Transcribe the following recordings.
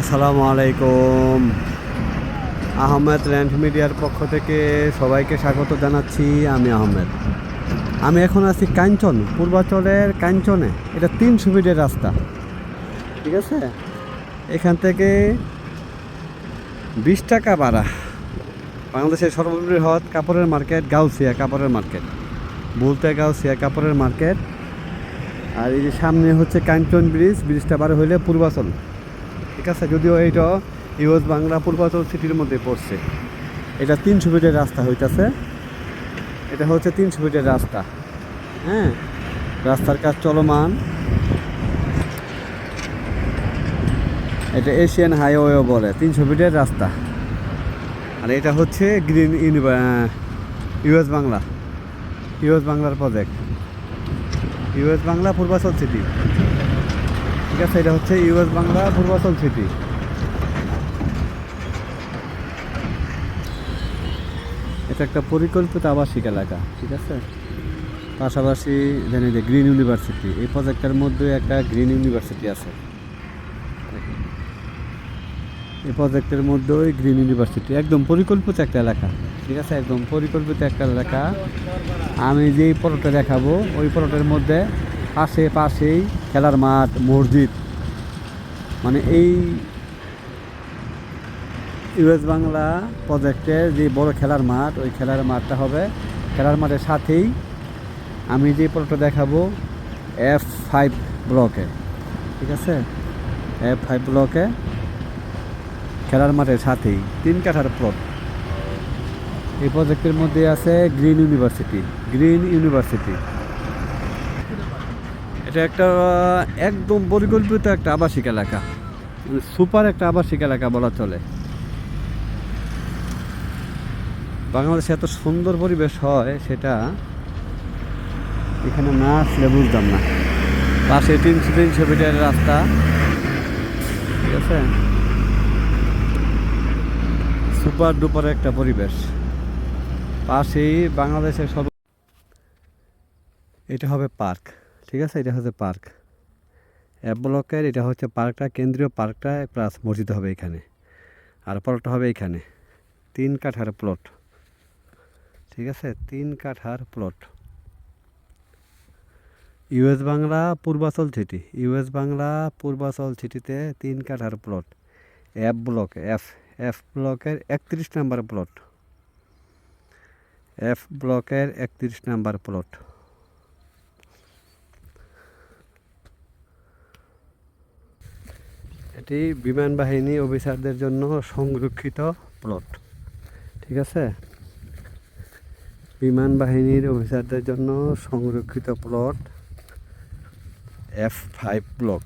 আসসালামু আলাইকুম। আহমেদ ল্যান্ড মিডিয়ার পক্ষ থেকে সবাইকে স্বাগত জানাচ্ছি, আমি আহমেদ। আমি এখন আছি কাঞ্চন, পূর্বাচলের কাঞ্চনে। এটা তিন সুবিধের রাস্তা। ঠিক আছে? এখান থেকে বিশ টাকা ভাড়া। বাংলাদেশের সর্ববৃহৎ কাপড়ের মার্কেট, গাউসিয়া কাপড়ের মার্কেট। বলতে গাউসিয়া কাপড়ের মার্কেট। আর এই যে সামনে হচ্ছে কাঞ্চন ব্রিজ, ব্রিজটা পার হইলে পূর্বাচল। ঠিক আছে, যদিও এইটা ইউএস বাংলা পূর্বাচল সিটির মধ্যে পড়ছে। এটা তিনশো ফিটের রাস্তা হইতেছে। এটা হচ্ছে তিনশো ফিটের রাস্তা। হ্যাঁ রাস্তার কাজ চলমান। এটা এশিয়ান হাইওয়েও বলে তিনশো ফিটের রাস্তা। আর এটা হচ্ছে গ্রিন ইউএস বাংলা। ইউএস বাংলার project US Bangla Purbachal city. ঠিক আছে, এটা হচ্ছে ইউএস বাংলা পূর্বাচল সিটি এটা একটা পরিকল্পিত আবাসিক এলাকা, ঠিক আছে? পাশাপাশি জানি যে গ্রিন ইউনিভার্সিটি, এই প্রজেক্টের মধ্যে একটা গ্রিন ইউনিভার্সিটি আছে। এই প্রজেক্টের মধ্যেই গ্রিন ইউনিভার্সিটি, একদম পরিকল্পিত একটা এলাকা, ঠিক আছে? একদম পরিকল্পিত একটা এলাকা। আমি যেই পরোটা দেখাবো, ওই পরোটার মধ্যে পাশে পাশেই খেলার মাঠ, মসজিদ। মানে এই ইউএস বাংলা প্রজেক্টের যে বড় খেলার মাঠ, ওই খেলার মাঠটা হবে। খেলার মাঠের সাথেই আমি যে পরোটা দেখাবো এফ ফাইভ ব্লকে ঠিক আছে? এফ ফাইভ ব্লকে খেলার মাঠের সাথেই তিন কাঠার প্লট এই প্রজেক্টের মধ্যে আছে গ্রিন ইউনিভার্সিটি গ্রিন ইউনিভার্সিটি এটা একটা একদম পরিকল্পিত একটা আবাসিক এলাকা। সুপার একটা আবাসিক এলাকা বলা চলে। বাংলাদেশে এত সুন্দর পরিবেশ হয়, সেটা এখানে না আসলে বুঝতাম না। পাশে তিনশো তিনশো মিটারের রাস্তা। ঠিক আছে? সুপার ডুপার একটা পরিবেশ। পাশেই বাংলাদেশের সব এটা হবে পার্ক। ঠিক আছে, এটা হচ্ছে পার্ক। অ্যাপ ব্লকের, এটা হচ্ছে পার্কটা, কেন্দ্রীয় পার্কটা, প্লাস মসজিদ হবে এখানে। আর প্লটটা হবে এখানে। তিন কাঠার প্লট ঠিক আছে, তিন কাঠার plot US Bangla, Purbachal city US Bangla, Purbachal সিটিতে তিন কাঠার plot F block F F ব্লকের একত্রিশ নাম্বার প্লট এফ ব্লকের একত্রিশ নাম্বার প্লট এটি বিমান বাহিনী অফিসারদের জন্য সংরক্ষিত প্লট। ঠিক আছে? বিমান বাহিনীর অফিসারদের জন্য সংরক্ষিত plot F five block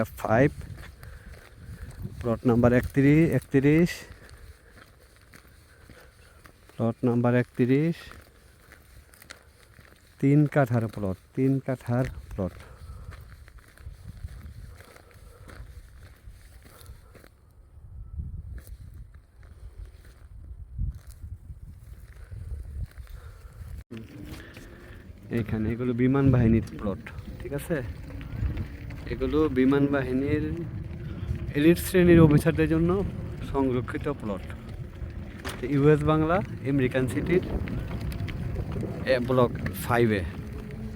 F five plot number একত্রিশ একত্রিশ। প্লট নাম্বার একত্রিশ। তিন কাঠার প্লট তিন কাঠার প্লট এইখানে এগুলো বিমান বাহিনীর প্লট ঠিক আছে? এগুলো বিমান বাহিনীর এলিট শ্রেণির অফিসারদের জন্য সংরক্ষিত প্লট ইউএস বাংলা আমেরিকান সিটির ব্লক ফাইভে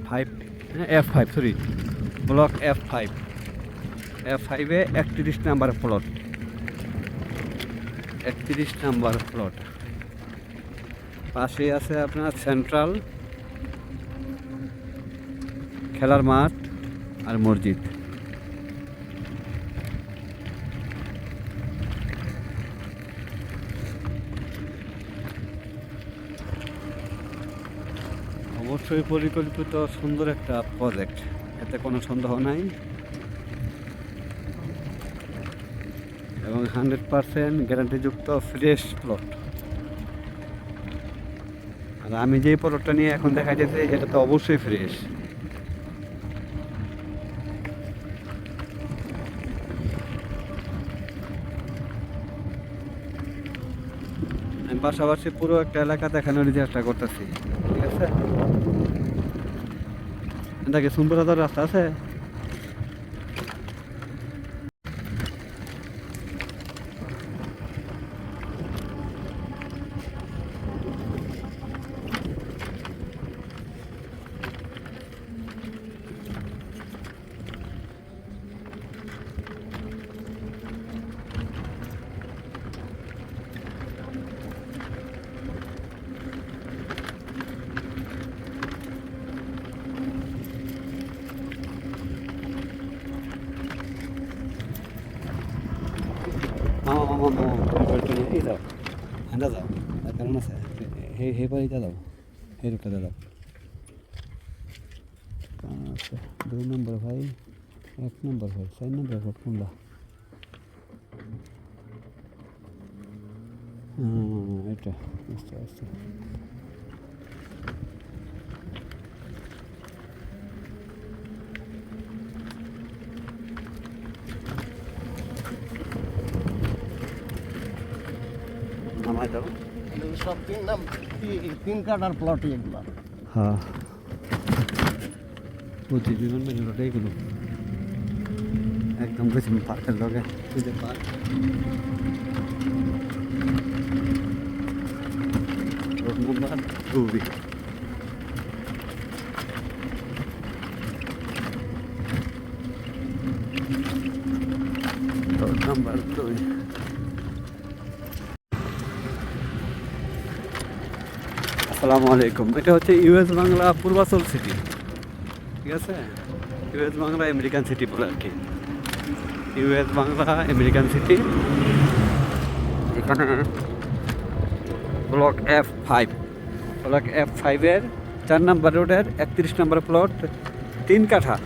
five F five sorry block F five F ফাইভে একত্রিশ নাম্বার প্লট একত্রিশ নাম্বার প্লট পাশে আছে আপনার সেন্ট্রাল খেলার মাঠ আর মসজিদ। অবশ্যই পরিকল্পিত সুন্দর একটা প্রজেক্ট এতে কোনো সন্দেহ নাই। এবং হান্ড্রেড পারসেন্ট গ্যারান্টিযুক্ত ফ্রেশ প্লট আর আমি যেই প্লটটা নিয়ে এখন দেখা যেতে এটা তো অবশ্যই ফ্রেশ। পাশাপাশি পুরো একটা এলাকা দেখানোর চেষ্টা করতেছি। ঠিক আছে? এটা কি সুন্দর রাস্তা আছে? মামা মামা মামা এই যাও হ্যাঁ যাও আর কারণ আছে হে হে বাড়িতে যাও হে আচ্ছা দুই নম্বর ভাই এক নম্বর ভাই চার নম্বর ভাই কোনটা এটা আচ্ছা আচ্ছা নামাই দাও এগুলো সব তিন নাম তি- তিন কাটার প্লটই এগুলো। হ্যাঁ প্রতি বিমান বাহিনী রোডে এগুলো একদম গেছি পার্কের লগে। ওই যে park. Road number two B road number দুই। আসসালামু আলাইকুম। এটা হচ্ছে ইউএস বাংলা পূর্বাচল সিটি ঠিক আছে? ইউএস বাংলা, আমেরিকান সিটি বলে আর কি। ইউএস বাংলা, আমেরিকান সিটি এখানে block F five block F ফাইভের চার নম্বর রোডের একত্রিশ নম্বর প্লট তিন কাঠা।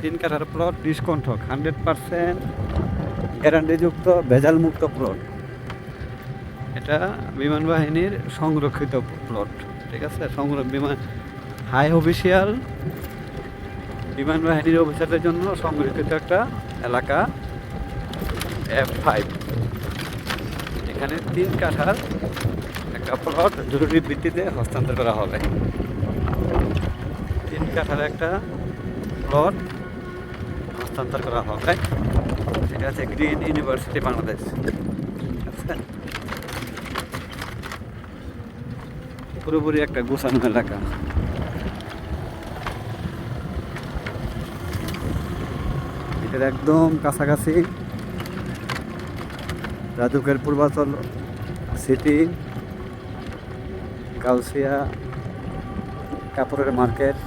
তিন কাঠার প্লট ডিসকন্ঠক হান্ড্রেড পারসেন্ট গ্যারান্টিযুক্ত ভেজাল মুক্ত প্লট এটা বিমান বাহিনীর সংরক্ষিত প্লট ঠিক আছে? বিমান হাই অফিসিয়াল বিমান বাহিনীর অফিসারদের জন্য সংরক্ষিত একটা এলাকা এফ ফাইভ এখানে তিন কাঠার একটা প্লট জরুরি ভিত্তিতে হস্তান্তর করা হবে। তিন কাঠার একটা প্লট হস্তান্তর করা হবে। সেটা হচ্ছে গ্রিন ইউনিভার্সিটি বাংলাদেশ ঠিক আছে? পুরোপুরি একটা গোছানো এলাকা। এটার একদম কাছাকাছি রাজুকের পূর্বাচল সিটি গাউসিয়া, কাপড়ের মার্কেট,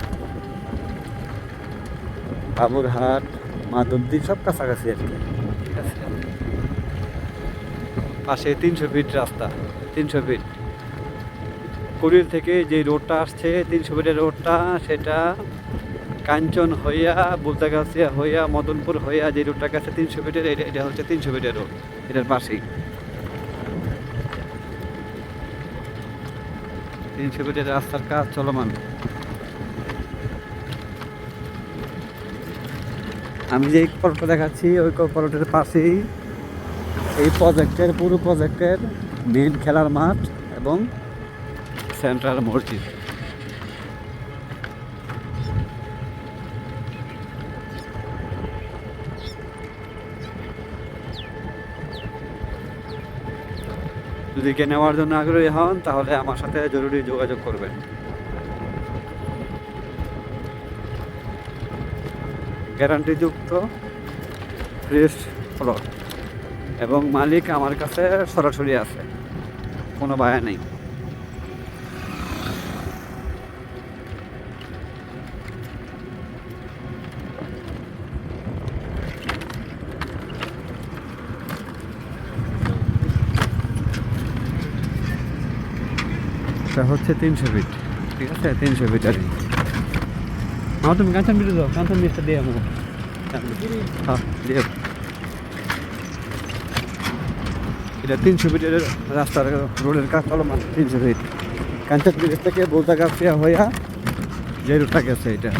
বাবুরহাট, মাধবদী, সব কাছাকাছি আর কি। পাশে তিনশো ফিট রাস্তা, তিনশো ফিট। কুড়িল থেকে যে রোডটা আসছে, তিনশো ফিটের রোডটা, সেটা কাঞ্চন হইয়া, বুলতাগাছিয়া হইয়া, মদনপুর হইয়া যে রোডটা গেছে তিনশো ফিটের এটা এটা হচ্ছে তিনশো ফিটের রোড, এটার পাশেই। তিনশো ফিটের রাস্তার কাজ চলমান। আমি যে পলটা দেখাচ্ছি, ওই পলটের পাশেই এই প্রজেক্টের পুরো প্রজেক্টের মেন খেলার মাঠ এবং সেন্ট্রাল মসজিদ। যদি কে নেওয়ার জন্য আগ্রহী হন, তাহলে আমার সাথে জরুরি যোগাযোগ করবেন। গ্যারান্টিযুক্ত ফ্রেশ প্লট এবং মালিক আমার কাছে সরাসরি আছে। কোনো বায়া নেই। এটা হচ্ছে তিনশো ফিট। ঠিক আছে? তিনশো ফিট আর আমার তুমি কাঁচন মিটে দাও। কাঁচা মিটটা দিয়ে আমাকে হ্যাঁ দিয়ে। এটা তিনশো ফিটের রাস্তার রোডের কাজ মানে তিনশো ফিট। কাঞ্চন ব্রিজ থেকে বোলতা গাছিয়া হইয়া যে রোডটা গেছে এটা।